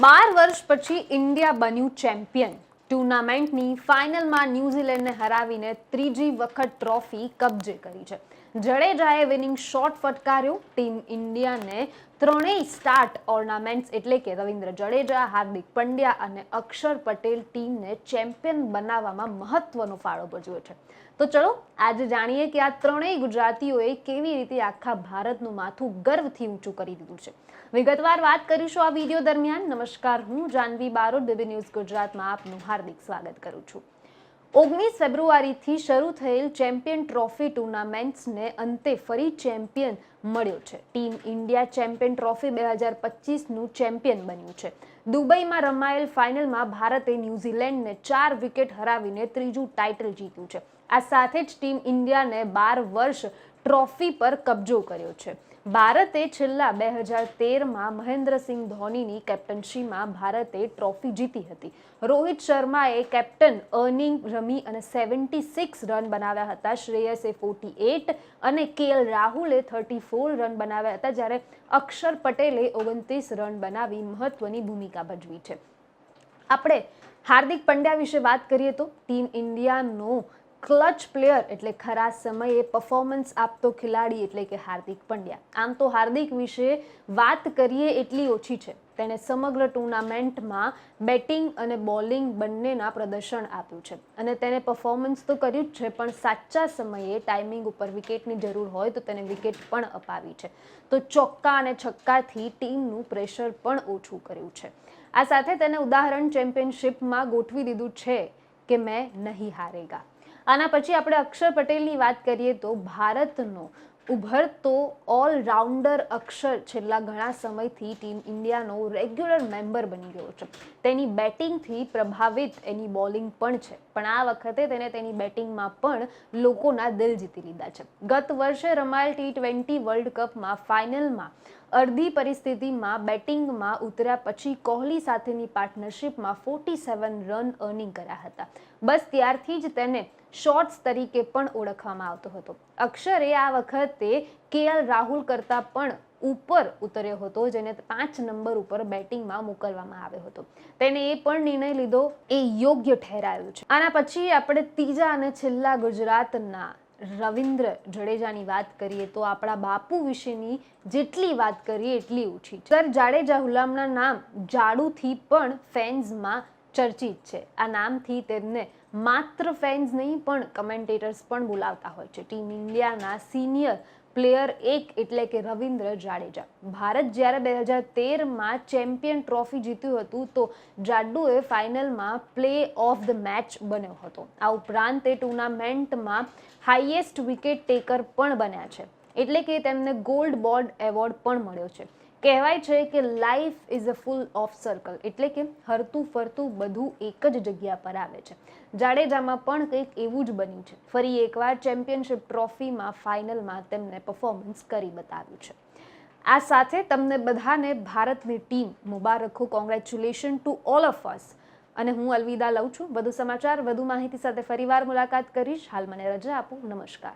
બાર વર્ષ પછી ઇન્ડિયા બન્યું ચેમ્પિયન. ટુર્નામેન્ટની ફાઇનલમાં ન્યૂઝીલેન્ડને હરાવીને ત્રીજી વખત ટ્રોફી કબજે કરી છે. જડેજાએ વિનિંગ શોટ ફટકાર્યો. ટીમ ઇન્ડિયાને ત્રણેય સ્ટાર્ટ ઓર્નામેન્ટ્સ એટલે કે રવિન્દ્ર જડેજા, હાર્દિક પંડ્યા અને અક્ષર પટેલ ટીમને ચેમ્પિયન બનાવવામાં મહત્વનો ફાળો ભજવ્યો છે. તો ચલો, આજે જાણીએ કે આ ત્રણેય ગુજરાતીઓએ કેવી રીતે આખા ભારતનું માથું ગર્વથી ઊંચું કરી દીધું છે. વિગતવાર વાત કરીશું આ વીડિયો દરમિયાન. નમસ્કાર, હું જાનવી બારોટ. બીબી ન્યૂઝ ગુજરાતમાં આપનું હાર્દિક સ્વાગત કરું છું. ઓગણીસ ફેબ્રુઆરીથી શરૂ થયેલ ચેમ્પિયન ટ્રોફી ટુર્નામેન્ટ્સને અંતે ફરી ચેમ્પિયન મળ્યો છે. ટીમ ઇન્ડિયા ચેમ્પિયન ટ્રોફી બે હજાર પચીસનું ચેમ્પિયન બન્યું છે. દુબઈમાં રમાયેલ ફાઇનલમાં ભારતે ન્યૂઝીલેન્ડને ચાર વિકેટ હરાવીને ત્રીજું ટાઇટલ જીત્યું છે. આ સાથે જ ટીમ ઇન્ડિયાને બાર વર્ષ ટ્રોફી પર કબજો કર્યો છે. ભારતે છેલ્લા બે હજાર તેરમાં મહેન્દ્રસિંહ ધોનીની કેપ્ટનશીમાં ભારતે ટ્રોફી જીતી હતી. રોહિત શર્માએ કેપ્ટન અર્નિંગ રમી અને સેવન્ટી સિક્સ રન બનાવ્યા હતા. શ્રેયસે ફોર્ટી એટ અને કેએલ રાહુલે થર્ટી ફોર રન બનાવ્યા હતા, જ્યારે અક્ષર પટેલે ઓગણત્રીસ રન બનાવી મહત્વની ભૂમિકા ભજવી છે. આપણે હાર્દિક પંડ્યા વિશે વાત કરીએ તો ટીમ ઇન્ડિયાનો ક્લચ પ્લેયર એટલે ખરા સમયે પરફોર્મન્સ આપતો ખેલાડી એટલે કે હાર્દિક પંડ્યા. આમ તો હાર્દિક વિશે વાત કરીએ એટલી ઓછી છે. તેણે સમગ્ર ટુર્નામેન્ટમાં બેટિંગ અને બોલિંગ બંનેના પ્રદર્શન આપ્યું છે. અને તેને પરફોર્મન્સ તો કર્યું જ છે, પણ સાચા સમયે ટાઈમિંગ ઉપર વિકેટની જરૂર હોય તો તેને વિકેટ પણ અપાવી છે. તો ચોક્કા અને છક્કાથી ટીમનું પ્રેશર પણ ઓછું કર્યું છે. આ સાથે તેને ઉદાહરણ ચેમ્પિયનશિપમાં ગોઠવી દીધું છે કે મેં નહીં હારેગા. આના પછી આપણે અક્ષર પટેલની વાત કરીએ તો ભારતનો ઉભરતો ઓલરાઉન્ડર અક્ષર છેલ્લા ઘણા સમયથી ટીમ ઇન્ડિયાનો રેગ્યુલર મેમ્બર બની ગયો છે. તેની બેટિંગથી પ્રભાવિત એની બોલિંગ પણ છે. પણ આ વખતે તેને તેની બેટિંગમાં પણ લોકોના દિલ જીતી લીધા છે. ગત વર્ષે રમાયેલ ટી ટ્વેન્ટી વર્લ્ડ કપમાં ફાઇનલમાં અડધી પરિસ્થિતિમાં બેટિંગમાં ઉતર્યા પછી કોહલી સાથેની પાર્ટનરશિપમાં ફોર્ટી સેવન રન અર્નિંગ કર્યા હતા. બસ ત્યારથી જ તેને શોર્ટ્સ તરીકે પણ ઓળખવામાં આવતો હતો. અક્ષરે આ વખતે કેએલ રાહુલ કરતાં પણ ઉપર ઉતર્યો હતો, જેને પાંચ નંબર ઉપર બેટિંગમાં મોકલવામાં આવ્યો હતો. તેને એ પણ નિર્ણય લીધો, એ યોગ્ય ઠેરાયો છે. આના પછી આપણે ત્રીજા અને છેલ્લા ગુજરાતના રવિન્દ્ર જડેજાની વાત કરીએ તો આપણા બાપુ વિશેની જેટલી વાત કરીએ એટલી ઓછી છે. સર, જાડેજા હુલામના નામ જાડુથી પણ ફેન્સમાં ચર્ચિત છે. આ નામથી તેમને માત્ર ફેન્સ નહીં પણ કમેન્ટેટર્સ પણ બોલાવતા હોય છે. ટીમ ઇન્ડિયાના સિનિયર પ્લેયર એક એટલે કે રવિન્દ્ર જાડેજા. ભારત જ્યારે બે હજાર તેરમાં ચેમ્પિયન ટ્રોફી જીત્યું હતું, તો જાડુએ ફાઇનલમાં પ્લે ઓફ ધ મેચ બન્યો હતો. આ ઉપરાંત તે ટુર્નામેન્ટમાં હાઈએસ્ટ વિકેટ ટેકર પણ બન્યા છે. એટલે કે તેમને ગોલ્ડ બોર્ડ એવોર્ડ પણ મળ્યો છે. કહેવાય છે કે life is a full of circle એટલે કે હરતું ફરતું બધું એક જ જગ્યા પર આવે છે. જાડેજામાં પણ કંઈક એવું જ બન્યું છે. ફરી એકવાર ચેમ્પિયનશિપ ટ્રોફીમાં ફાઇનલમાં તેમને પરફોર્મન્સ કરી બતાવ્યું છે. આ સાથે તમને બધાને ભારતની team મુબારકો congratulation to all of us અને હું અલવિદા લઉં છું. વધુ સમાચાર, વધુ માહિતી સાથે ફરીવાર મુલાકાત કરીશ. હાલ મને રજા આપો. નમસ્કાર.